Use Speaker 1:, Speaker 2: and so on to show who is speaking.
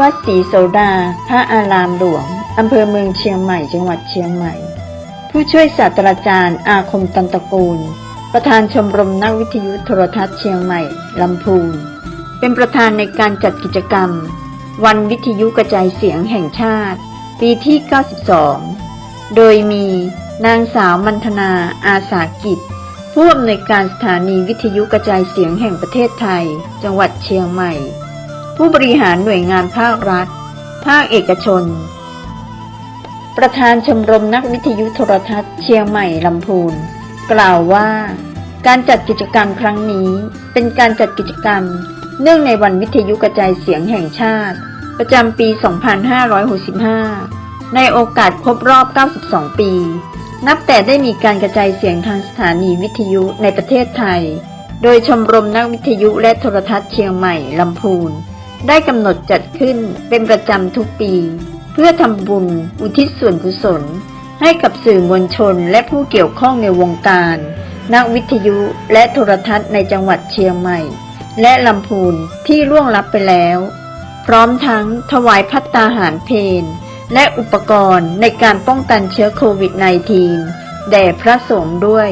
Speaker 1: วัดศรีโสดา พระอารามหลวง อำเภอเมืองเชียงใหม่ จังหวัดเชียงใหม่ ผู้ช่วยศาสตราจารย์อาคมตันตะกูล ประธานชมรมนักวิทยุโทรทัศน์เชียงใหม่ ลำพูน เป็นประธานในการจัดกิจกรรม วันวิทยุกระจายเสียงแห่งชาติ ปีที่ 92 โดยมีนางสาวมันธนาอาสากิจ ผู้อำนวยการสถานีวิทยุกระจายเสียงแห่งประเทศไทย จังหวัดเชียงใหม่ ผู้บริหารหน่วยงานภาครัฐ ภาคเอกชน ประธานชมรมนักวิทยุโทรทัศน์เชียงใหม่ลำพูน กล่าวว่า การจัดกิจกรรมครั้งนี้ เป็นการจัดกิจกรรม เนื่องในวันวิทยุกระจายเสียงแห่งชาติ ประจำปี 2565 ในโอกาสครบรอบ 92 ปี นับแต่ได้มีการกระจายเสียงทางสถานีวิทยุในประเทศไทย โดยชมรมนักวิทยุและโทรทัศน์เชียงใหม่ลำพูน ได้กำหนดจัดขึ้นเป็นประจำทุกปี เพื่อทำบุญอุทิศส่วนกุศล ให้กับสื่อมวลชนและผู้เกี่ยวข้องในวงการ นักวิทยุและโทรทัศน์ในจังหวัดเชียงใหม่ และลำพูนที่ล่วงลับไปแล้ว พร้อมทั้งถวายพัตตาหารเพนและอุปกรณ์ในการป้องกันเชื้อโควิด -19 แด่พระสงฆ์ด้วย